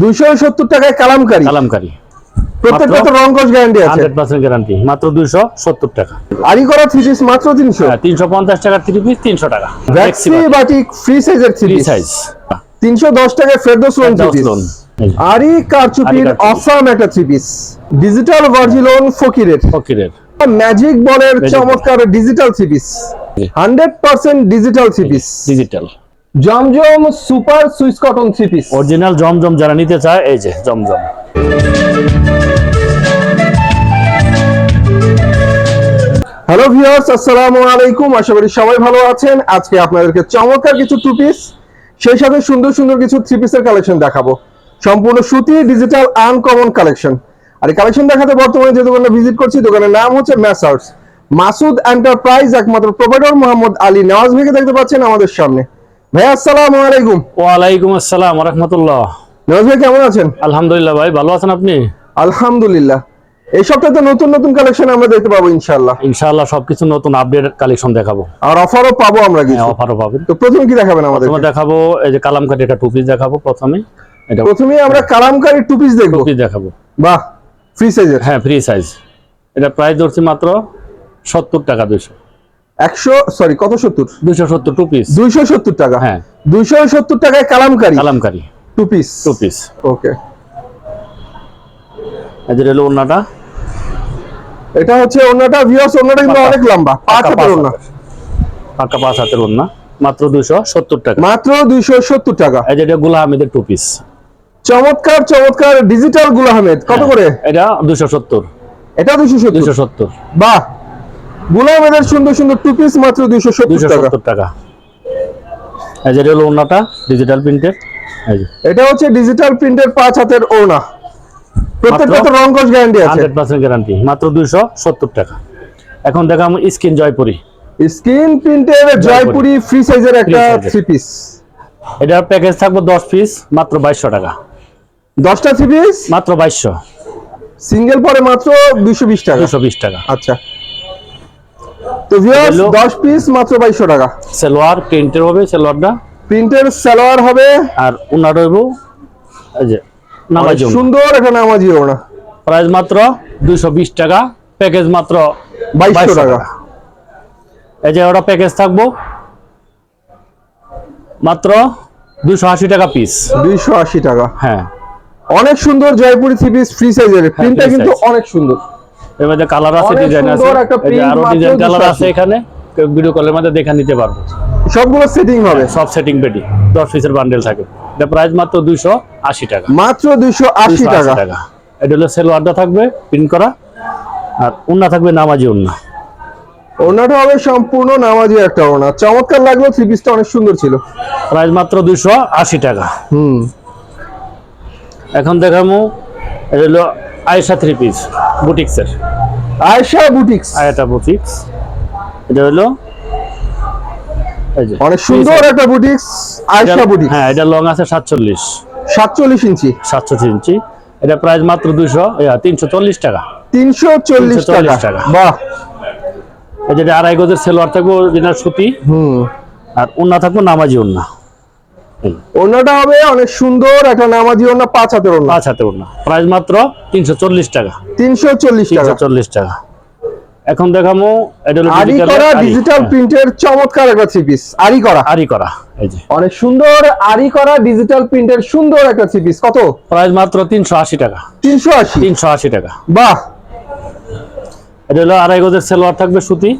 দুইশো সত্তর টাকায় কালামকারি। কালামকারি। প্রত্যেকটা রং কস গ্যারান্টি আছে। হান্ড্রেড পার্সেন্ট গ্যারান্টি মাত্র দুইশো সত্তর টাকা। আরি করা থ্রি পিস মাত্র তিনশো। হ্যাঁ তিনশো পঞ্চাশ টাকা থ্রি পিস তিনশো টাকা। ভ্যাক্সি বাটিক ফ্রি সাইজের থ্রি সাইজ তিনশো দশ টাকায় ফেরদোস লোন থ্রি পিস আরি কারচুপির। অসাম একটা থ্রি পিস ডিজিটাল ভার্জিলন ফকিরের। ফকিরের। ম্যাজিক বলের চমৎকার ডিজিটাল থ্রি পিস জি। Hundred percent digital three piece digital Zamzam super Swiss cotton three piece. Original Zamzam যারা নিতে চায় এই যে জমজম। হ্যালো ভিউয়ার্স আসসালামু আলাইকুম। আশা করি সবাই ভালো আছেন। আজকে আপনাদেরকে চমৎকার কিছু টু পিস সেই সাথে সুন্দর সুন্দর কিছু থ্রি পিসের কালেকশন দেখাবো। সম্পূর্ণ সুতি ডিজিটাল আনকমন কালেকশন আর এই কালেকশন দেখাতে বর্তমানে যে দোকানে ভিজিট করছি দোকানের নাম হচ্ছে ম্যাসার্স মাসুদ এন্টারপ্রাইজ একমাত্র প্রোভাইডার মোহাম্মদ আলী নওয়াজ ভাইকে দেখতে পাচ্ছেন আমাদের সামনে। ভাই আসসালামু আলাইকুম। ওয়ালাইকুম আসসালাম রহমতুল্লাহ নওয়াজ ভাই কেমন আছেন? আলহামদুলিল্লাহ ভাই ভালো আছেন আপনি? আলহামদুলিল্লাহ। এই সপ্তাহে তো নতুন নতুন কালেকশন আমরা দেখতে পাবো ইনশাআল্লাহ। ইনশাআল্লাহ সবকিছু নতুন আপডেট কালেকশন দেখাবো। আর অফারও পাবো আমরা কিছু। অফারও পাবেন। তো প্রথমে কি দেখাবেন আমাদের প্রথমে দেখাবো এই যে কালামকারি একটা টু পিস দেখাবো প্রথমে। এটা প্রথমে আমরা কালামকারী টু পিস দেখব। টু পিস দেখাবো। বাহ ফ্রি সাইজের হ্যাঁ ফ্রি সাইজ এটা প্রাইস ধরছি মাত্র সত্তর টাকা দুইশো। একশো সরি কত সত্তর? দুইশো সত্তর টু পিস দুইশো সত্তর টাকা। হ্যাঁ। দুইশো সত্তর টাকায় Kalamkari? Kalamkari. Two piece two piece okay যে ওনাটা এটা হচ্ছে ওনাটা ভিউয়ার্স ওনাটা কিন্তু অনেক লম্বা। পাঁচ হাতের ওনা পাক্কা পাঁচ হাতের ওনা মাত্র দুইশো সত্তর টাকা। মাত্র দুইশো সত্তর টাকা। এই যে এটা গুলা আহমেদের টু পিস চমৎকার চমৎকার ডিজিটাল গুল আহমেদ কত হ্যাঁ। করে? এটা দুইশো সত্তর। এটা দুইশো সত্তর। দুইশো সত্তর। বাহ! গুল আহমেদের সুন্দর সুন্দর টু পিস মাত্র দুইশো টাকা সত্তর টাকা। এই যে রেলো ওনাটা ডিজিটাল প্রিন্টের এই যে। এটা হচ্ছে ডিজিটাল প্রিন্টের পাঁচ হাতের ওনা প্রত্যেকটা রং কস গ্যারান্টি আছে। হান্ড্রেড পার্সেন্ট গ্যারান্টি মাত্র টাকা। এখন দেখাম স্কিন জয়পুরি। স্ক্রিন প্রিন্টের জয়পুরি। ফ্রি সাইজের একটা থ্রি পিস এটার প্যাকেজ থাকবে দশ পিস মাত্র বাইশশো টাকা। দশটা থ্রি পিস মাত্র বাইশশো। সিঙ্গেল পরে মাত্র দুইশো বিশ টাকা। দুশো বিশ টাকা। আচ্ছা। তো ভিউয়ার্স এগুলো- দশ পিস মাত্র বাইশশো টাকা। সালোয়ার প্রিন্টের হবে সালোয়ারটা প্রিন্টের সালোয়ার হবে। আর উনার হইব এই যে নামাজ সুন্দর একটা নামাজি ওনা প্রাইস মাত্র দুইশো বিশ টাকা প্যাকেজ মাত্র 2200 টাকা। এই যে ওটা প্যাকেজ থাকব মাত্র দুশো আশি টাকা পিস দুইশো আশি টাকা। হ্যাঁ। অনেক সুন্দর জয়পুরি থ্রি পিস ফ্রি সাইজের প্রিন্টটা কিন্তু অনেক সুন্দর। এর মধ্যে কালার আছে ডিজাইন আছে। আরও ডিজাইন কালার আছে এখানে ভিডিও কলের মধ্যে দেখে নিতে পারব। সবগুলো সেটিং হবে? সব সেটিং পেটি দশ পিসের বান্ডেল থাকে। এটা প্রাইস মাত্র দুইশো আশি টাকা। মাত্র দুইশো আশি টাকা। টাকা। এটা হলো সেলোয়ারটা থাকবে প্রিন্ট করা। আর উন্না থাকবে নামাজি উন্না ওনাটা হবে সম্পূর্ণ নামাজি একটা ওনা চমৎকার লাগল থ্রি পিসটা অনেক সুন্দর ছিল। প্রাইস মাত্র দুইশো আশি টাকা। হুম। এখন দেখামু এটা হলো আয়েশা থ্রি পিস বুটিক্সের আয়শা বুটিক্স আয়েটা বুটিক্স এটা হলো অনেক সুন্দর একটা বুটিক্স আয়শা বুটিক্স হ্যাঁ এটা লং আছে সাতচল্লিশ। সাতচল্লিশ ইঞ্চি। সাতশো ইঞ্চি। এটা প্রাইস মাত্র দুইশো তিনশো চল্লিশ টাকা। তিনশো চল্লিশ 340 টাকা। বাহ। এই যেটা আড়াই গজের সেলোয়ার থাকব অরিজিনাল সুতি। হুম। আর উন্না থাকব নামাজি উন্না। ওনাটা হবে অনেক সুন্দর একটা নামাজি ওনা পাঁচ হাতের ওনা পাঁচ হাতে উন্না প্রাইস মাত্র তিনশো চল্লিশ টাকা। তিনশো চল্লিশ টাকা। চল্লিশ টাকা। এখন দেখামো এটা আরি করা ডিজিটাল হ্যাঁ, প্রিন্টের চমৎকার একটা থ্রি পিস আরি করা। আরি করা এই যে। অনেক সুন্দর আরি করা ডিজিটাল প্রিন্টের সুন্দর একটা থ্রি পিস কত? প্রাইস মাত্র তিনশো আশি টাকা। তিনশো আশি। তিনশো আশি টাকা। বাহ! এটা হলো আড়াই গজের সেলোয়ার থাকবে সুতি।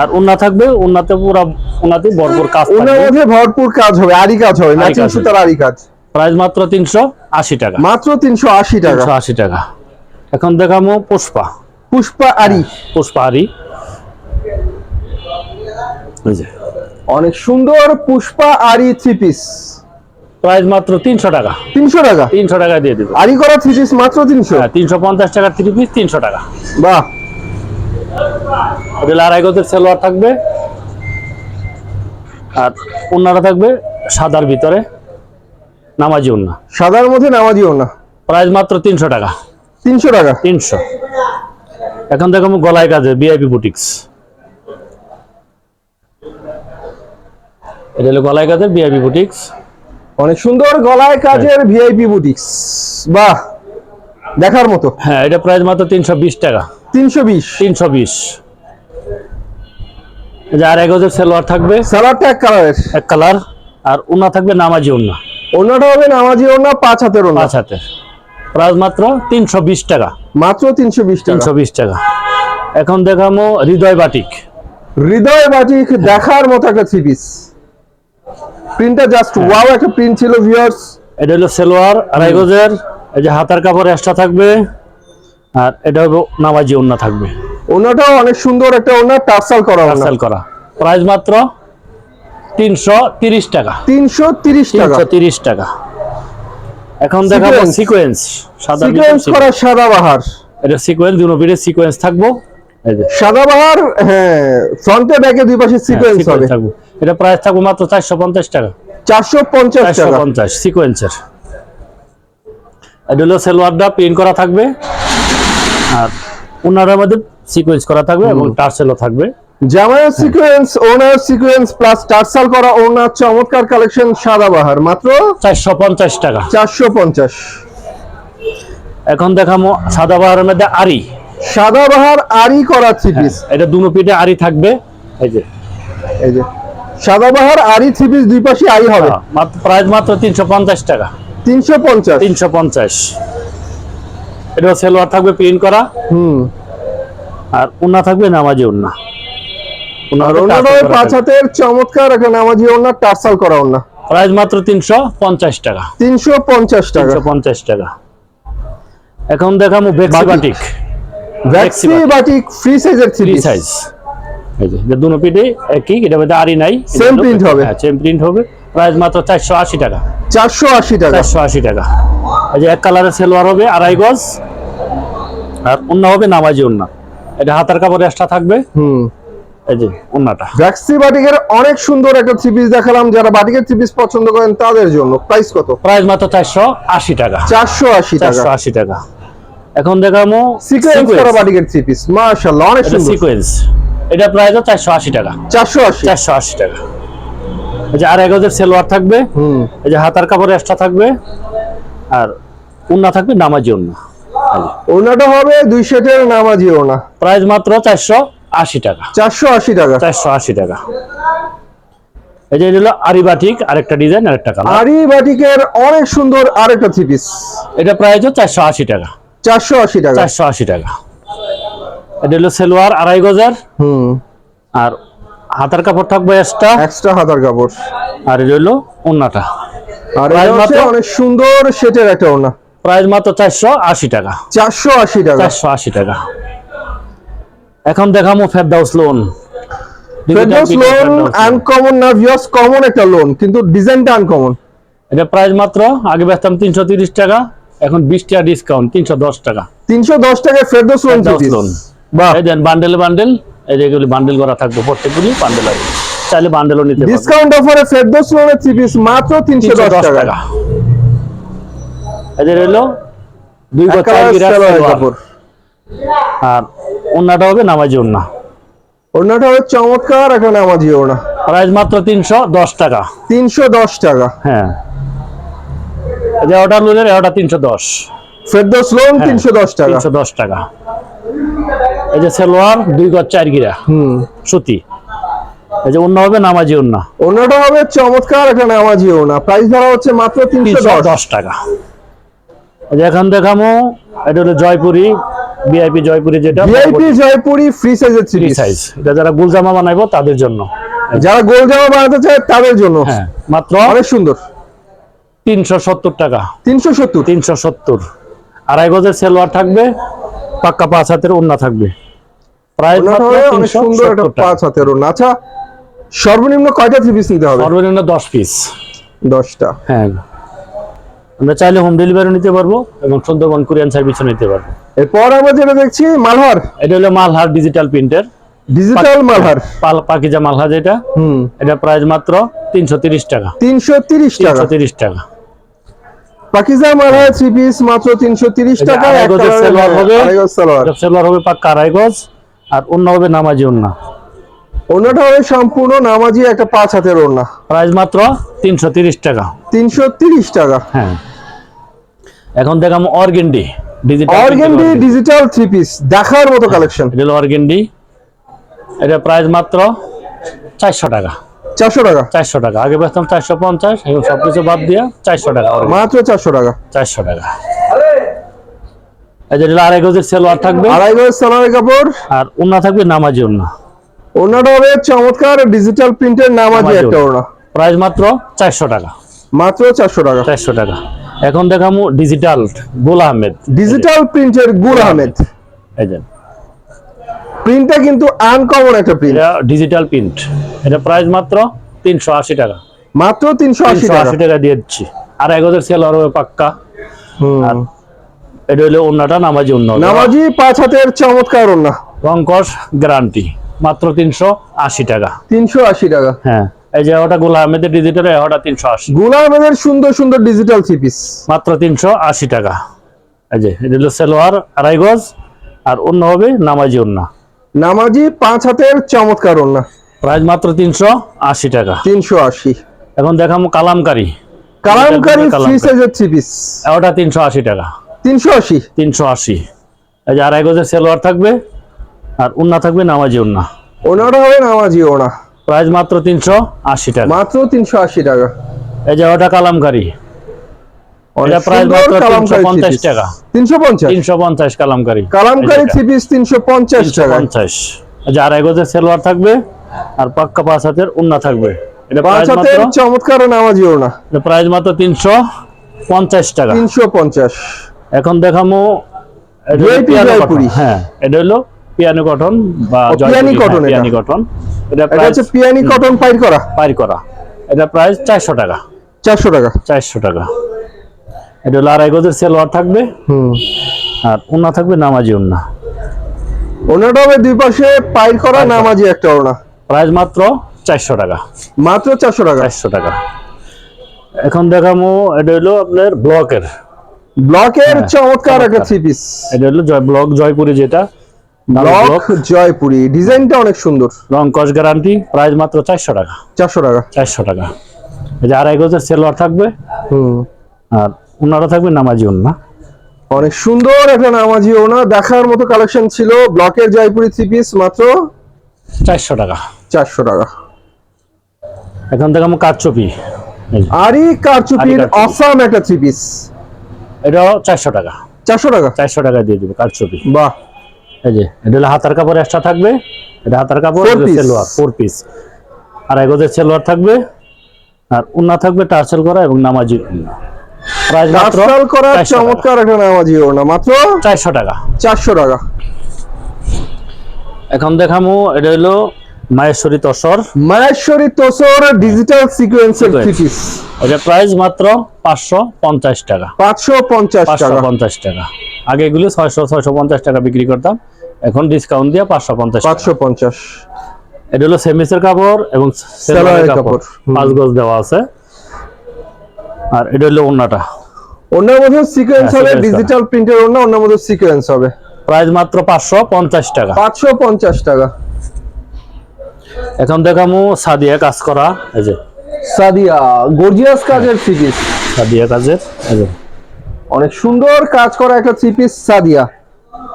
আর উন্না থাকবে উন্নাতে পুরো উন্নাতে ভরপুর কাজ থাকবে। ভরপুর কাজ হবে আরি কাজ হবে ম্যাচিং। সুতার আরি কাজ। প্রাইস মাত্র তিনশো আশি টাকা। মাত্র তিনশো আশি টাকা। তিনশো আশি টাকা। এখন দেখামো পুষ্পা। পুষ্পা আরি পুষ্পা আরি অনেক সুন্দর পুষ্পা আরি থ্রি পিস প্রাইস মাত্র তিনশো টাকা। তিনশো টাকা? তিনশো টাকা দিয়ে দিবে। আরি করা থ্রি পিস মাত্র তিনশো? হ্যাঁ তিনশো পঞ্চাশ টাকা থ্রি পিস তিনশো টাকা। বাহ। এটা আড়াই গজের সেলোয়ার থাকবে। আর উন্নাটা থাকবে সাদার ভিতরে নামাজি উন্না সাদার মধ্যে নামাজি ওনা প্রাইস মাত্র তিনশো টাকা। তিনশো টাকা? তিনশো। এখন দেখো গলায় কাজে বিআইপি বুটিক্স এটা হলো গলায় কাজে বিআইপি বুটিক্স অনেক সুন্দর গলায় কাজের ভিআইপি বুটিক্স বাহ! দেখার মতো। হ্যাঁ এটা প্রাইস মাত্র তিনশো বিশ টাকা। তিনশো বিশ। তিনশো বিশ। আড়াই গজের সেলোয়ার থাকবে? সালাডটা এক কালারের। এক কালার। আর উন্না থাকবে নামাজি উন্না অন্যটা হবে নামাজি ওনা পাঁচ হাতের ওনা পাঁচ হাতের। প্রাইস মাত্র তিনশো বিশ টাকা। মাত্র তিনশো বিশ তিনশো বিশ টাকা। এখন দেখামো হৃদয় বাটিক। হৃদয় বাটিক দেখার মতো একটা থ্রি পিস প্রিন্টটা জাস্ট। ওয়াও একটা প্রিন্ট ছিল ভিউয়ার্স এটা হলো সেলোয়ার আড়াই গজের। এই যে হাতার কাপড় এক্সট্রা থাকবে। আর এটা হলো নামাজি উন্না থাকবে। ওনাটাও অনেক সুন্দর একটা ওনা টার্সাল করা ওনা পার্সেল করা। প্রাইস মাত্র তিনশো তিরিশ টাকা। তিনশো তিরিশ টাকা। তিরিশ টাকা। এখন দেখাবো সিকোয়েন্স সাদা সিকোয়েন্স করা সাদা বাহার। এটা সিকোয়েন্স দুটো পিঠে সিকোয়েন্স থাকব। সাদা বাহার হ্যাঁ ফ্রন্টে ব্যাকে দুই পাশে সিকোয়েন্স sequence হবে। থাকবে। এটা প্রাইস থাকব মাত্র চারশো পঞ্চাশ টাকা। চারশো পঞ্চাশ টাকা। পঞ্চাশ সিকোয়েন্সের এটা হলো সেলোয়ারটা প্রিন্ট করা থাকবে। আর ওনারের মধ্যে সিকোয়েন্স করা থাকবে এবং টার্সেলও থাকবে। জামাইয়ের সিকোয়েন্স ওনার সিকোয়েন্স প্লাস টার্সাল করা ওনার চমৎকার কালেকশন সাদা বাহার মাত্র চারশো পঞ্চাশ টাকা। চারশো পঞ্চাশ। এখন দেখাবো সাদা বাহারের মধ্যে আরি সাদা বাহার আরি করা থ্রি পিস এটা দুনো পিঠে আরি থাকবে। এই যে। এই যে। সাদা বাহার আরি থ্রি পিস দুই পাশে আরি হবে। প্রাইস মাত্র তিনশো পঞ্চাশ টাকা। তিনশো পঞ্চাশ। তিনশো পঞ্চাশ। এটা সেলোয়ার থাকবে প্রিন্ট করা। হুম। আর উন্না থাকবে নামাজি উন্না পাঁচ হাতের চমৎকার একটা নামাজি টার্সাল করা ওনা প্রাইস মাত্র তিনশো পঞ্চাশ টাকা। তিনশো পঞ্চাশ টাকা। তিনশো পঞ্চাশ টাকা। এখন দেখাবো বেক্সি বাটিক। বাটিক বাটিক ফ্রি সাইজের থ্রি সাইজ এই যে দুনো পিঠে একই এটা মধ্যে আরি নাই। Same print হবে। হ্যাঁ সেম প্রিন্ট হবে। প্রাইস মাত্র চারশো আশি টাকা। চারশো আশি টাকা। চারশো আশি টাকা। এই যে এক কালারের সেলোয়ার হবে আড়াই গজ। আর অন্য হবে নামাজি উন্না এটা হাতার কাপড় এক্সট্রা থাকবে। হুম। এই যে উন্নাটা ভ্যাক্সি বাটিকের অনেক সুন্দর একটা থ্রি পিস দেখালাম। যারা বাটিকের থ্রি পিস পছন্দ করেন তাদের জন্য প্রাইস কত? প্রাইস মাত্র চারশো আশি টাকা। চারশো আশি চারশো আশি টাকা। এখন সিকোয়েন্স করা বাটিকের থ্রি পিস মাশাআল্লাহ অনেক সুন্দর। সিকোয়েন্স এটা প্রাইস টাকা। চারশো আশি। চারশো আশি টাকা। এই যে আড়াই গজের সেলোয়ার থাকবে। হুম। এই যে হাতার কাপড় এক্সট্রা থাকবে। আর উন্না থাকবে নামাজি উন্না ওনাটা হবে দুই সেটের নামাজি ওনা প্রাইস মাত্র চারশো আশি টাকা। চারশো আশি টাকা। চারশো আশি টাকা। এই যে এটা হলো আরিবাটিক আরেকটা ডিজাইন আরেকটা কালার। আরি বাটিকের অনেক সুন্দর আরেকটা থ্রি পিস এটা প্রাইস চারশো আশি টাকা। চারশো আশি টাকা। চারশো আশি টাকা। এটা হলো সেলোয়ার আড়াই গজার। হুম। আর হাতার কাপড় থাকবে এক্সট্রা এক্সট্রা হাতার কাপড়। আর এটা হলো উন্নাটা আর? অনেক সুন্দর সেটের একটা প্রাইস মাত্র চারশো আশি টাকা। চারশো আশি টাকা। চারশো আশি টাকা। এখন দেখামো Ferdaus lawn Ferdous lawn uncommon না ভিউয়ার্স কমন একটা লোন কিন্তু ডিজাইনটা আনকমন এটা প্রাইস মাত্র আগে বেচতাম তিনশো তিরিশ টাকা এখন বিশ টাকা ডিসকাউন্ট তিনশো দশ টাকা। তিনশো দশ টাকায় ফেরদৌস লোন লোন বাহ। এই দেন বান্ডেল বান্ডেল এই যেগুলি বান্ডেল করা থাকবে প্রত্যেকগুলি বান্ডেল আছে চাইলে বান্ডেলও নিতে পারবে। ডিসকাউন্ট অফারে ফেরদৌস লোনের থ্রি পিস মাত্র তিনশো তিনশো দশ দশ টাকা। টাকা এদের হলো দুই সালোয়ার। কাপড়। আর ওন্নাটা হবে নামাজি ওন্না ওনাটা হচ্ছে চমৎকার একটা নামাজি ওনা প্রাইস মাত্র তিনশো দশ টাকা। তিনশো দশ টাকা। হ্যাঁ। এই যে অর্ডার লোনের তিনশো দশ। ফেরদৌস লোন হ্যাঁ, তিনশো দশ টাকা। তিনশো দশ টাকা। এই যে সেলোয়ার দুই গজ চার গিরা। হুম। সুতি। এই যে অন্য হবে নামাজি অন্য। ওনাটা হবে চমৎকার একটা নামাজি প্রাইস ধরা হচ্ছে মাত্র তিনশো দশ। টাকা। এখন দেখামো এটা হলো জয়পুরি ভিআইপি জয়পুরি যেটা। ভিআইপি জয়পুরি ফ্রি সাইজের থ্রি ফ্রি সাইজ এটা যারা গুলজামা বানাইবো তাদের জন্য। যারা গোল জামা বানাতে চায় তাদের জন্য। হ্যাঁ মাত্র অনেক সুন্দর। তিনশো সত্তর টাকা। তিনশো সত্তর। তিনশো সত্তর। আড়াই গজের সেলোয়ার থাকবে পাক্কা পাঁচ হাতের ওন্না থাকবে। প্রায় অনেক সুন্দর একটা পাঁচ হাতের ওনা আচ্ছা সর্বনিম্ন কয়টা থ্রি পিস নিতে হবে? সর্বনিম্ন দশ পিস দশটা। হ্যাঁ। আমরা চাইলে হোম ডেলিভারি নিতে পারব এবং সুন্দরবন কুরিয়ান সার্ভিসও নিতে পারব। এরপর আমরা যেটা দেখছি মালহার। এটা হলো মালহার ডিজিটাল প্রিন্টের ডিজিটাল মালহার। পাল পাকিজা মালহা যেটা হুম। এটা প্রাইস মাত্র তিনশো তিরিশ টাকা। তিনশো তিরিশ টাকা। তিনশো তিরিশ টাকা। পাকিজা মালহার থ্রি পিস মাত্র তিনশো তিরিশ এই যে টাকা। আড়াই এক হবে। গজ সালোয়ার এটা সেলোয়ার হবে পাক্কা আড়াই গজ। আর অন্য হবে নামাজি অন্য অন্যটা হবে সম্পূর্ণ নামাজি একটা পাঁচ হাতের ওনা প্রাইস মাত্র তিনশো তিরিশ টাকা। তিনশো তিরিশ টাকা। হ্যাঁ। এখন দেখাম organdy digital organdy digital three piece দেখার মতো কালেকশন এটা অর্গেন্ডি। এটা প্রাইস মাত্র চারশো টাকা। চারশো টাকা। চারশো টাকা। আগে বেচতাম চারশো পঞ্চাশ এখন সবকিছু বাদ দিয়া চারশো টাকা। মাত্র চারশো টাকা। চারশো টাকা। এই যে আড়াই গজের সেলোয়ার থাকবে। আড়াই গজ সালোয়ার কাপড়। আর উন্না থাকবে নামাজি উন্না ওনাটা হবে চমৎকার ডিজিটাল প্রিন্টের নামাজি একটা। ওড়না প্রাইস মাত্র চারশো টাকা। মাত্র চারশো টাকা। চারশো টাকা। এখন দেখামু ডিজিটাল গোল আহমেদ। ডিজিটাল প্রিন্টের গুল আহমেদ। এই যে। প্রিন্টটা কিন্তু আনকমন একটা প্রিন্ট ডিজিটাল প্রিন্ট এটা প্রাইস মাত্র তিনশো আশি টাকা। মাত্র তিনশো টাকা। আশি টাকা দিয়ে দিচ্ছি। আর এক হাজার সেলার হবে পাক্কা। হুম। আর এটা হলো অন্যটা নামাজি অন্য নামাজি পাঁচ হাতের চমৎকার ওড়না। রংকস গ্যারান্টি মাত্র তিনশো আশি টাকা। তিনশো আশি টাকা। হ্যাঁ এই যে ওটা গোলা আহমেদের ডিজিটাল ওটা তিনশো আশি। গুল আহমেদের সুন্দর সুন্দর ডিজিটাল থ্রি পিস মাত্র তিনশো আশি টাকা। এই যে এটা হলো সেলোয়ার আড়াই গজ আর অন্য হবে নামাজি অন্য নামাজি পাঁচ হাতের চমৎকার ওড়না। প্রাইস মাত্র তিনশো আশি টাকা। তিনশো আশি। এখন দেখাম কালামকারি। কালামকারি কালামকারী। সাইজের থ্রি পিস ওটা তিনশো আশি টাকা। তিনশো আশি। তিনশো আশি। এই যে আড়াই গজের সেলোয়ার থাকবে। আর উন্না থাকবে নামাজি উন্না ওনাটা হবে নামাজি ওড়না প্রাইস মাত্র তিনশো আশি টাকা। মাত্র তিনশো আশি টাকা। এই যে ওটা কালামকারি। এটা প্রাইস মাত্র তিনশো পঞ্চাশ। টাকা। তিনশো পঞ্চাশ? তিনশো পঞ্চাশ কালামকারি। কালামকারি থ্রি পিস তিনশো পঞ্চাশ তিনশো টাকা। পঞ্চাশ। এই যে আড়াই গজের সেলোয়ার থাকবে আর পাক্কা পাঁচ হাতের উন্না থাকবে। এটা পাঁচ হাতের চমৎকার নামাজি ওনা এটা প্রাইস মাত্র তিনশো পঞ্চাশ টাকা। তিনশো পঞ্চাশ। এখন দেখামো। হ্যাঁ এটা হলো পিয়ানো কটন বা পিয়ানি হ্যাঁ, কটন পিয়ানি কটন এটা হচ্ছে পিয়ানি কটন পাইর করা। পাইর করা। এটা প্রাইস চারশো টাকা। চারশো টাকা। চারশো টাকা। এটা হলো আড়াই গজের সেলোয়ার থাকবে। হুম। আর উন্না থাকবে নামাজি উন্না ওনাটা হবে দুই পাশে পাইর করা নামাজি একটা ওড়না। প্রাইস মাত্র চারশো টাকা। মাত্র চারশো টাকা। চারশো টাকা। এখন দেখামো এটা হলো আপনার ব্লকের। ব্লকের হ্যাঁ, চমৎকার একটা। থ্রি পিস এটা হলো জয় ব্লক জয়পুরি যেটা। ব্লক জয়পুরি ডিজাইনটা অনেক সুন্দর। রং কস গ্যারান্টি প্রাইস মাত্র চারশো টাকা। চারশো টাকা। চারশো টাকা। এই যে আড়াই গজের সেলোয়ার থাকবে। হুম। আর উনারা থাকবে নামাজি উন্না অনেক সুন্দর একটা নামাজি ওনা দেখার মতো কালেকশন ছিল। ব্লকের জয়পুরি থ্রি পিস মাত্র চারশো টাকা। চারশো টাকা। এখন কাঠচপি এই যে, আরই কারচুপির অসাম একটা থ্রি পিস এটাও চারশো টাকা। চারশো টাকা। চারশো টাকা দিয়ে দেবে কাঠচপি বাহ। এই যে এটা হলো হাতার কাপড় এক্সট্রা থাকবে। এটা হাতার কাপড়. সেলোয়ার ফোর পিস আর এগোদের সেলোয়ার থাকবে আর উন্না থাকবে টার্সেল করা এবং নামাজি উন্না। প্রাইস করা 400 চমৎকার একটা নামাজি ওনা মাত্র চারশো টাকা। চারশো টাকা। এখন দেখামু এটা হলো মায়েশ্বরী তসর। মায়েশ্বরী তোসর ডিজিটাল সিকোয়েন্সের থ্রি পিস এটা প্রাইস মাত্র পাঁচশো পঞ্চাশ টাকা। পাঁচশো পঞ্চাশ পাঁচশো টাকা পঞ্চাশ টাকা। আগে এগুলো ছয়শো ছয়শো পঞ্চাশ টাকা বিক্রি করতাম। এখন ডিসকাউন্ট দিয়ে পাঁচশো পঞ্চাশ টাকা। পাঁচশো পঞ্চাশ। এটা হলো সেমিসের কাপড় এবং সেলোয়ারের সেলোয়ারের কাপড়। পাঁচ গজ দেওয়া আছে। আর এটা হলো ওন্নাটা অন্যের মধ্যে সিকোয়েন্স হ্যাঁ, হবে ডিজিটাল প্রিন্টের অন্য অন্যের মধ্যে সিকোয়েন্স হবে। প্রাইস মাত্র পাঁচশো পঞ্চাশ টাকা। পাঁচশো পঞ্চাশ টাকা। এখন দেখামু সাদিয়া কাজ করা এই যে। সাদিয়া গর্জিয়াস কাজের থ্রি পিস সাদিয়া কাজের এই যে। অনেক সুন্দর কাজ করা একটা থ্রি পিস সাদিয়া।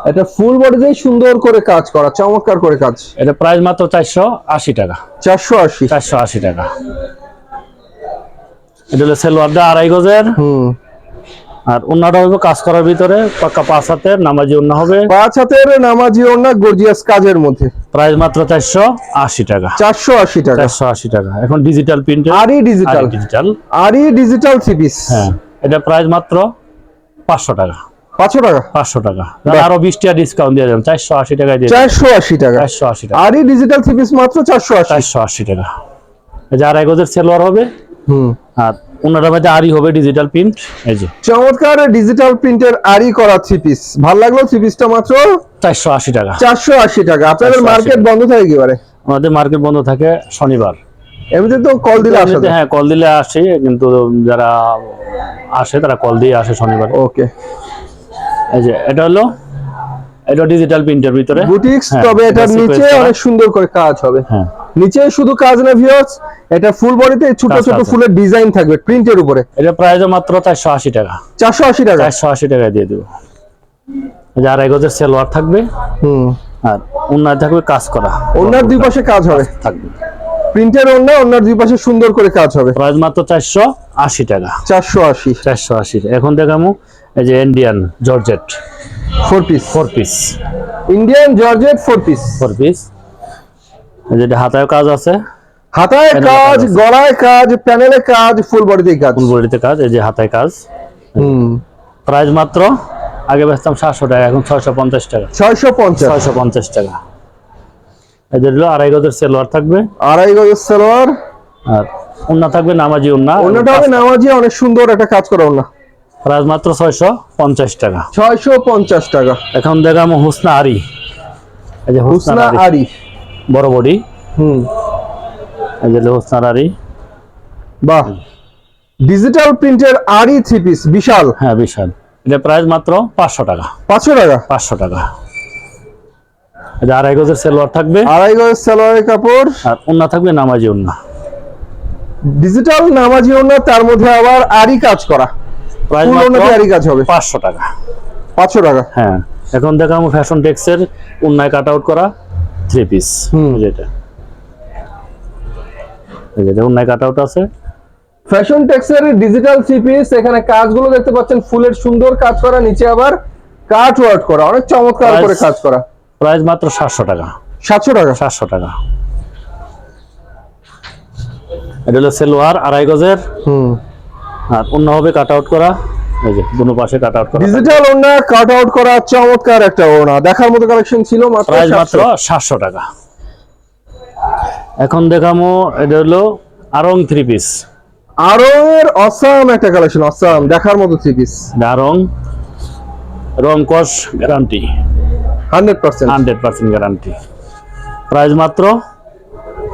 এটা ফুল বডিতেই সুন্দর করে কাজ করা চমৎকার করে কাজ। এটা প্রাইস মাত্র চারশো আশি টাকা। চারশো আশি। চারশো আশি টাকা। এটা হলো সেলোয়ারটা আড়াই গজের। হুম। আর অন্যটা হবে কাজ করার ভিতরে পাক্কা পাঁচ হাতের নামাজি অন্য হবে। পাঁচ হাতের নামাজি ওনা গর্জিয়াস কাজের মধ্যে। প্রাইস মাত্র চারশো আশি টাকা। চারশো আশি টাকা। চারশো আশি টাকা। এখন ডিজিটাল প্রিন্টের আরই ডিজিটাল ডিজিটাল আরই ডিজিটাল থ্রি পিস হ্যাঁ এটা প্রাইস মাত্র পাঁচশো টাকা। পাঁচশো টাকা। পাঁচশো টাকা। আরও বিশ টাকা ডিসকাউন্ট দিয়ে দিয়ে টাকা। টাকা। আরই ডিজিটাল থ্রি পিস মাত্র টাকা। এই যে আড়াই গজের সেলোয়ার হবে। হুম। আর ওনাটার মধ্যে আরই হবে ডিজিটাল প্রিন্ট এই যে। চমৎকার ডিজিটাল প্রিন্টের আরই করা থ্রি পিস ভালো লাগল থ্রি পিসটা মাত্র? চারশো আশি টাকা। চারশো আশি টাকা। আপনাদের মার্কেট বন্ধ থাকে কি আমাদের মার্কেট বন্ধ থাকে শনিবার। এমনিতে তো কল দিলে আসা হ্যাঁ কল দিলে আসে কিন্তু যারা আসে তারা কল দিয়ে আসে শনিবার। ওকে এই যে এটা হলো এটা ডিজিটাল প্রিন্টের ভিতরে। বুটিক্স হ্যাঁ, তবে এটা এটার নিচে অনেক সুন্দর করে কাজ হবে। হ্যাঁ। নিচে শুধু কাজ না ভিউয়ার্স এটা ফুল বডিতে ছোট ছোট ফুলের ডিজাইন থাকবে প্রিন্টের উপরে। এটা প্রাইস মাত্র চারশো আশি টাকা। চারশো আশি টাকা? চারশো আশি টাকায় দিয়ে দেবো। এই যে আড়াই গজের সেলোয়ার থাকবে। হুম। আর উন্নয় থাকবে কাজ করা। ওনার দুই পাশে কাজ হবে। থাকবে। প্রিন্টের ওনা ওনার দুই পাশে সুন্দর করে কাজ হবে। প্রাইস মাত্র চারশো আশি টাকা। চারশো আশি। চারশো আশি। এখন দেখামু এই যে Indian georgette four piece four piece Indian georgette four piece four piece যেটা হাতায় কাজ আছে। হাতায় কাজ গলায় কাজ প্যানেলে কাজ ফুল বডিতে কাজ। ফুল বডিতে কাজ এই যে হাতায় কাজ। হুম। প্রাইস মাত্র আগে বেচতাম সাতশো টাকা এখন ছয়শো পঞ্চাশ টাকা। ছয়শো পঞ্চাশ। ছয়শো পঞ্চাশ টাকা। হলো আড়াই গজের সেলোয়ার থাকবে। আড়াই গজের সালোয়ার। আর উন্না থাকবে নামাজি উন্না ওনাটা হবে নামাজি অনেক সুন্দর একটা কাজ করা ওনা প্রাইস মাত্র ছয়শো পঞ্চাশ টাকা। ছয়শো পঞ্চাশ টাকা। এখন দেখাম হুসনা আরি। এই যে হুসনা আরি। বড় বডি। হুম। এই যে হুসনা আরি। বাহ। ডিজিটাল প্রিন্টের আরি থ্রি পিস বিশাল। হ্যাঁ বিশাল। এটা প্রাইস মাত্র পাঁচশো টাকা। পাঁচশো টাকা? পাঁচশো টাকা। এই যে আড়াই গজের সেলোয়ার থাকবে। আড়াই গজের সালোয়ারের কাপড়। আর উন্না থাকবে নামাজি উন্না। ডিজিটাল নামাজি ওনা তার মধ্যে আবার আরি কাজ করা। প্রাইস মাত্র কাজ হবে। টাকা। পাঁচশো টাকা? হ্যাঁ এখন দেখাম ফ্যাশন টেক্সের উন্নায় কাট আউট করা থ্রি পিস। যেটা এই কাট আউট আছে। ফ্যাশন টেক্সের ডিজিটাল থ্রি পিস এখানে কাজগুলো দেখতে পাচ্ছেন ফুলের সুন্দর কাজ করা নিচে আবার কাট ওয়ার্ক করা অনেক চমৎকার করে কাজ করা। প্রাইস মাত্র সাতশো টাকা। সাতশো টাকা? সাতশো টাকা। এটা হলো সেলোয়ার আড়াই গজের। হুম। আর অন্য হবে কাট আউট করা এই যে দুনো পাশে কাট আউট করা। ডিজিটাল ওনা কাট আউট করা চমৎকার একটা ওনা দেখার মতো কালেকশন ছিল মাত্র প্রাইস মাত্র 700 টাকা। এখন দেখামো এটা হলো আরং থ্রি পিস আরও এর অসাম একটা কালেকশন অসাম দেখার মতো থ্রি পিস আরং রং কস guarantee hundred percent hundred percent guarantee price মাত্র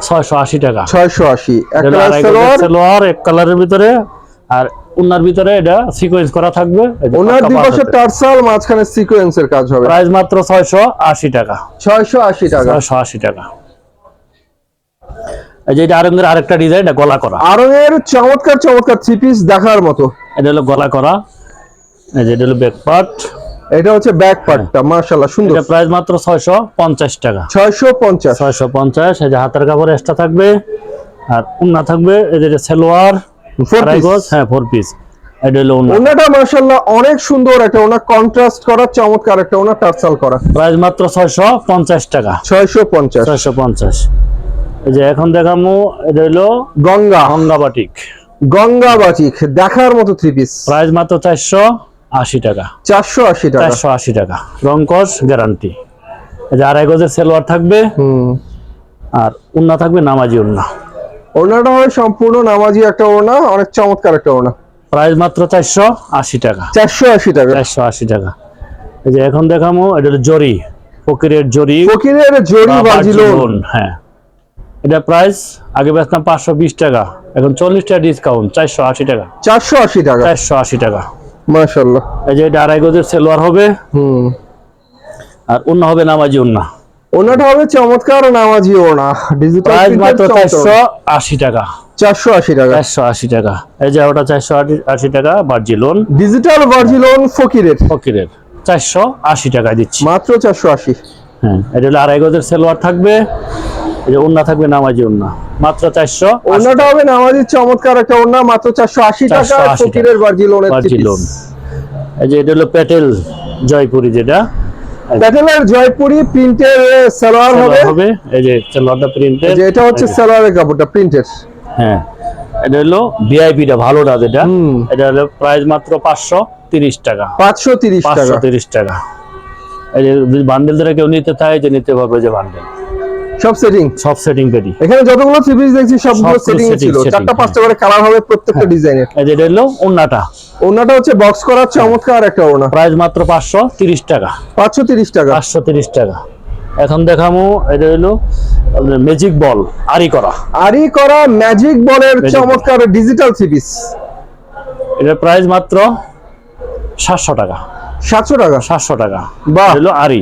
ছয়শো আশি টাকা। ছয়শো আশি। এটা একটা আড়াই গজের সালোয়ার সালোয়ার এক কালারের ভিতরে আর উনার ভিতরে এটা সিকোয়েন্স করা থাকবে ওনার দুই পাশে টার্সাল মাঝখানে সিকোয়েন্সের কাজ হবে। প্রাইস মাত্র ছয়শো আশি টাকা। ছয়শো আশি টাকা। ছয়শো আশি টাকা। এই যে এটা আরঙ্গের আরেকটা ডিজাইন এটা গলা করা। আরও এর চমৎকার চমৎকার থ্রি পিস দেখার মতো। এটা হলো গলা করা। এই যে এটা হলো ব্যাক পার্ট এটা হচ্ছে ব্যাক পার্টটা মার্শাল্লাহ সুন্দর। এটা প্রাইস মাত্র ছয়শো পঞ্চাশ টাকা। ছয়শো পঞ্চাশ। ছয়শো পঞ্চাশ এই যে হাতের কাপড় এক্সট্রা থাকবে। আর উন্না থাকবে এই যে সেলোয়ার। হ্যাঁ ফোর পিস ওনাটা অনেক সুন্দর একটা ওনা কন্ট্রাস্ট করা চমৎকার একটা ওনা টার্সাল করা। প্রাইস মাত্র ছয়শো পঞ্চাশ টাকা। ছয়শো পঞ্চাশ। ছয়শো পঞ্চাশ। এই যে এখন দেখামু এটা হলো গঙ্গা। গঙ্গা বাটিক। গঙ্গা বাচিক দেখার মতো থ্রি পিস প্রাইস মাত্র চারশো আশি টাকা। চারশো আশি টাকা। চারশো আশি টাকা। রংকস গ্যারান্টি এই যে আড়াই গজের সেলোয়ার থাকবে। হুম। আর উন্না থাকবে নামাজি উন্না ওনাটা হয় সম্পূর্ণ নামাজি একটা ওনা অনেক চমৎকার একটা ওনা প্রাইস মাত্র চারশো আশি টাকা। চারশো আশি টাকা। চারশো আশি টাকা। এই যে এখন দেখামো এটা জরি ফকিরের জরি ফকিরের জরি বা বাজিলো বাজিলোন, হ্যাঁ। এটা প্রাইস আগে বেচতাম পাঁচশো বিশ টাকা এখন চল্লিশ টাকা ডিসকাউন্ট চারশো আশি টাকা। চারশো আশি টাকা। চারশো আশি টাকা। মার্শাল্লাহ এই যে এটা আড়াই গজের সেলোয়ার হবে। হুম। আর উন্না হবে নামাজি উন্না ওনাটা হবে চমৎকার নামাজি ওনা ডিজিটাল প্রাইস মাত্র চারশো আশি টাকা। চারশো আশি টাকা। চারশো আশি টাকা। এই যে ওটা চারশো আশি টাকা বার্জিলোন ডিজিটাল ভার্জিলোন ফকিরের। ফকিরের। চারশো আশি টাকা দিচ্ছি। মাত্র চারশো আশি। হ্যাঁ এটা হলো আড়াই গজের সেলোয়ার থাকবে। এই যে উন্না থাকবে নামাজি উন্না মাত্র চারশো ওনাটা হবে নামাজি চমৎকার একটা ওনা মাত্র চারশো আশি টাকা 480 ফকিরের ভার্জিলোনের বার্জিলোন এই যে এটা হলো প্যাটেল জয়পুরি যেটা। প্যাটেলের জয়পুরি প্রিন্টের সালোয়ার হবে। হবে এই যে সালোয়ারটা প্রিন্টের যে এটা হচ্ছে সালোয়ারের কাপড়টা প্রিন্টের হ্যাঁ এটা হলো ভিআইপিটা ভালোটা যেটা। হুম। এটা হলো প্রাইস মাত্র পাঁচশো তিরিশ টাকা। পাঁচশো তিরিশ পাঁচশো টাকা তিরিশ টাকা। এই যে বান্ডেল ধরে কেউ নিতে চায় যে নিতে পারবে যে বান্ডেল সব সেটিং সব সেটিং পেডি এখানে যতগুলো থ্রি পিস দেখছি সবগুলো সেটিং ছিল। চারটা হ্যাঁ। পাঁচটা করে কালার হবে প্রত্যেকটা ডিজাইনের এই যে হলো ওন্নাটা ওনাটা হচ্ছে বক্স করা চমৎকার একটা ওনা প্রাইস মাত্র পাঁচশো তিরিশ টাকা। পাঁচশো তিরিশ টাকা। পাঁচশো তিরিশ টাকা। এখন দেখামু এটা হলো ম্যাজিক বল আরি করা। আরি করা ম্যাজিক বলের চমৎকার ডিজিটাল থ্রি পিস এটার প্রাইস মাত্র সাতশো টাকা। সাতশো টাকা। সাতশো টাকা। বাহ। হলো আরি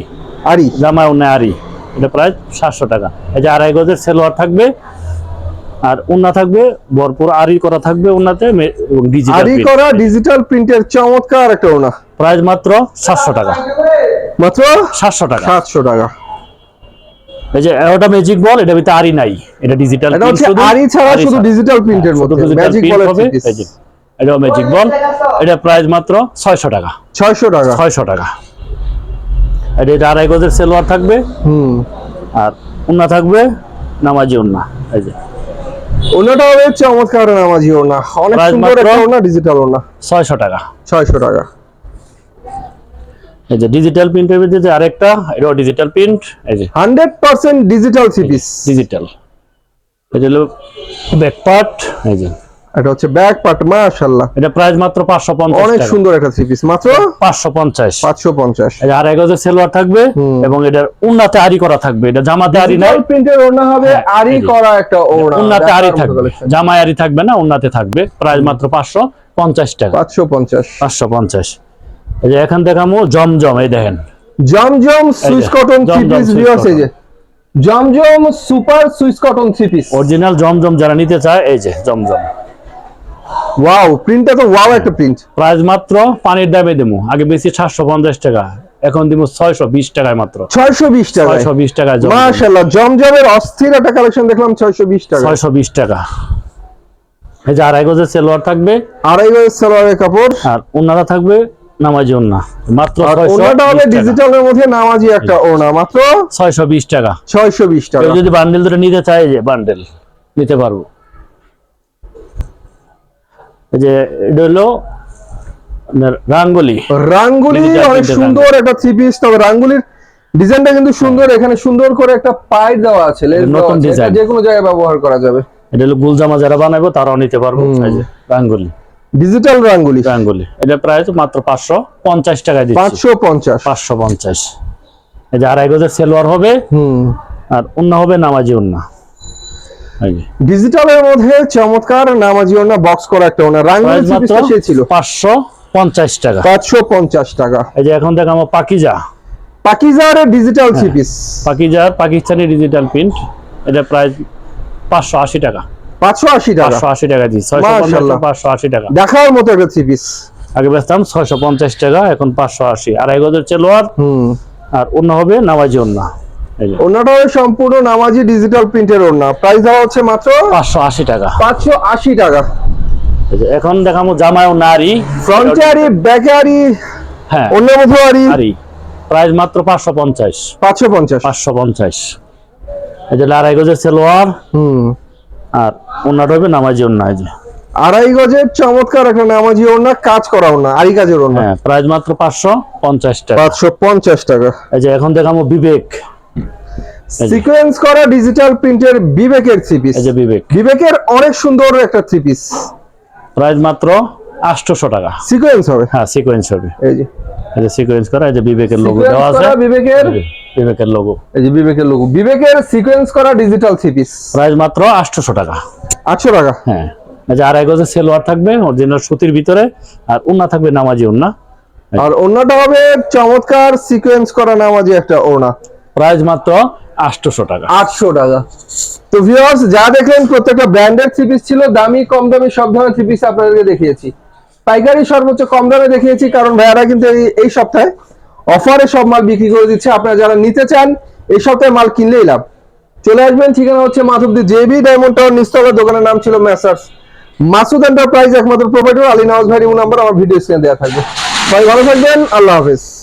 আরি জামা উন্না আরি এটা প্রায় সাতশো টাকা। এই যে আড়াই গজের সেলোয়ার থাকবে আর উন্না থাকবে ভরপুর আরি করা থাকবে উন্নাতে এবং ডিজিটাল আরি করা ডিজিটাল প্রিন্টের চমৎকার একটা ওনা প্রাইস মাত্র সাতশো টাকা। মাত্র? সাতশো টাকা। সাতশো টাকা। এই যে ওটা ম্যাজিক বল এটা ভিতরে আরি নাই। এটা ডিজিটাল এটা হচ্ছে আরি ছাড়া শুধু ডিজিটাল প্রিন্টের মধ্যে। ম্যাজিক এটা ম্যাজিক বল এটা প্রাইস মাত্র ছয়শো টাকা। ছয়শো টাকা। ছয়শো টাকা। এটা আড়াই গজের সেলোয়ার থাকবে। হুম। আর উন্না থাকবে নামাজি উন্না এই যে। ওনাটা হবে চমৎকার নামাজি ওনা অনেক সুন্দর একটা ওনা ডিজিটাল ওনা ছয়শো টাকা। ছয়শো টাকা। এই যে ডিজিটাল প্রিন্টের ভিতরে যে আরেকটা এটাও ডিজিটাল প্রিন্ট এই যে। Digital three piece. ডিজিটাল এটা হলো ব্যাক পার্ট এই যে। এটা হচ্ছে ব্যাক পার্ট মাশাআল্লাহ। এটা প্রাইস মাত্র পাঁচশো পঞ্চাশ অনেক টাকা। সুন্দর একটা থ্রি পিস মাত্র? পাঁচশো পঞ্চাশ। পাঁচশো পঞ্চাশ। আড়াই গজের সেলোয়ার থাকবে এবং এটার উন্নাতে করা থাকবে। এটা জামাতে ডিজিটাল প্রিন্টের ওনা হবে হ্যাঁ, করা একটা ওনা উন্নাতে থাকবে। জামায় থাকবে না উন্নাতে থাকবে। প্রাইস মাত্র পাঁচশো পঞ্চাশ টাকা। পাঁচশো পঞ্চাশ। পাঁচশো পঞ্চাশ। এই যে এখান আমু জমজম এই দেখেন। Zamzam Swiss cotton three piece viewers এই যে। Zamzam super Swiss cotton three piece original Zamzam যারা নিতে চায় এই যে জমজম। ওয়াও প্রিন্টটা তো ওয়াও একটা প্রিন্ট প্রাইস মাত্র পানির দামে দেবো। আগে বেশি সাতশো পঞ্চাশ টাকা এখন দিব ছয়শো বিশ টাকায় মাত্র। ছয়শো বিশ টাকা ছয়শো বিশ টাকায় মাশাআল্লাহ জমজমের অস্থির একটা কালেকশন দেখলাম ছয়শো বিশ টাকা ছয়শো বিশ টাকা। এই যে আড়াই গজের সেলোয়ার থাকবে। আড়াই গজ সালোয়ারের কাপড়। আর ওনারা থাকবে নামাজি ওন্না। মাত্র ওনাটা হবে ডিজিটালের মধ্যে নামাজি একটা ওনা মাত্র ছয়শো বিশ টাকা। ছয়শো বিশ টাকা। যদি বান্ডেল ধরে নিতে চায় যে বান্ডেল নিতে পারব। যে এটা হলো আপনার রাঙ্গুলি। অনেক সুন্দর একটা থ্রি পিস তবে রাঙ্গুলির ডিজাইনটা কিন্তু সুন্দর এখানে সুন্দর করে একটা পাই দেওয়া আছে নতুন design। যে কোনো জায়গায় ব্যবহার করা যাবে। এটা হলো গুলজামা যারা বানাবো তারাও নিতে পারব। রাঙ্গুলি। ডিজিটাল রাঙ্গুলি। রাঙ্গুলি। এটা প্রায় মাত্র পাঁচশো পঞ্চাশ টাকায় দিচ্ছি। পাঁচশো পঞ্চাশ। পাঁচশো পঞ্চাশ। এই যে আড়াই গজের সেলোয়ার হবে। হুম। আর উন্না হবে নামাজি উন্না। এই যে ডিজিটালের মধ্যে চমৎকার নামাজি ওনা বক্স করা একটা ওনা রাঙ্গুলি পিসটা সে ছিল। পাঁচশো পঞ্চাশ টাকা। পাঁচশো পঞ্চাশ টাকা। এই যে এখন দেখাবো পাকিজা। পাকিজারের ডিজিটাল থ্রি পিস পাকিজার পাকিস্তানি ডিজিটাল প্রিন্ট এটা প্রায় পাঁচশো আশি টাকা। পাঁচশো আশি টাকা। পাঁচশো আশি টাকা মাশাআল্লাহ। পাঁচশো আশি টাকা। দেখার মতো একটা থ্রি পিস আগে বেচতাম ছয়শো পঞ্চাশ টাকা এখন পাঁচশো আশি। আড়াই গজের চেলোয়ার হুম। আর অন্য হবে নামাজি অন্য এই যে। ওনাটা সম্পূর্ণ নামাজি ডিজিটাল প্রিন্টের ওনা প্রাইস দেওয়া হচ্ছে মাত্র পাঁচশো আশি টাকা। পাঁচশো আশি টাকা। এখন দেখাবো জামায় নারী। ফ্রন্টে আরি ব্যাকে আরি হ্যাঁ। অন্য মধ্যে আরি প্রাইস মাত্র পাঁচশো পঞ্চাশ। পাঁচশো পঞ্চাশ। পাঁচশো পঞ্চাশ। এই যে আড়াই গজের সেলোয়ার। হুম। আর অন্যটা হবে নামাজি এই যে। আড়াই গজের চমৎকার একটা নামাজি ওনা কাজ করা ওনা আরি কাজের ওনা হ্যাঁ প্রাইস মাত্র পাঁচশো পঞ্চাশ টাকা। পাঁচশো পঞ্চাশ টাকা। এই যে এখন দেখাবো বিবেক। সিকোয়েন্স করা ডিজিটাল প্রিন্টের বিবেকের থ্রি পিস বিবেক। বিবেকের অনেক সুন্দর একটা থ্রি পিস প্রাইস মাত্র আটশোশো টাকা। সিকোয়েন্স হবে? হ্যাঁ সিকোয়েন্স হবে। এই যে। এই যে সিকোয়েন্স করা এই যে বিবেকের লোগো দেওয়া আছে। বিবেকের বিবেকের লোগো এই যে বিবেকের লোগো বিবেকের সিকোয়েন্স করা ডিজিটাল থ্রি পিস প্রাইস মাত্র আটশোশো টাকা। আটশো টাকা? হ্যাঁ। এই যে আড়াই গজের সেলোয়ার থাকবে অরিজিনাল সুতির ভিতরে আর উন্না থাকবে নামাজি উন্না আর অন্যটা হবে চমৎকার সিকোয়েন্স করা নামাজি একটা ওনা প্রাইস মাত্র আটশোশো টাকা। আটশো টাকা। তো ভিউয়ার্স যা দেখলেন, প্রত্যেকটা ব্র্যান্ডের থ্রি পিস ছিল। দামি, কম দামি, সব ধরনের থ্রি পিস আপনাদেরকে দেখিয়েছি। পাইকারি সর্বোচ্চ কম দামে দেখিয়েছি, কারণ ভাইয়ারা কিন্তু এই- সপ্তাহে অফারে সব মাল বিক্রি করে দিচ্ছে। আপনারা যারা নিতে চান, এই সপ্তাহে মাল কিনলেই লাভ। চলে আসবেন, ঠিকানা হচ্ছে মাধবদী জেবি ডায়মন্ড টাওয়ার, নিস্তলা, দোকানের নাম ছিল মেসার্স মাসুদ এন্টারপ্রাইজ একমাত্র প্রোভাইডার আলী নওয়াজ ভাই নাম্বার, আমার ভিডিও স্ক্রিনে দেওয়া থাকবে। ভাই, ভালো থাকবেন, আল্লাহ হাফেজ।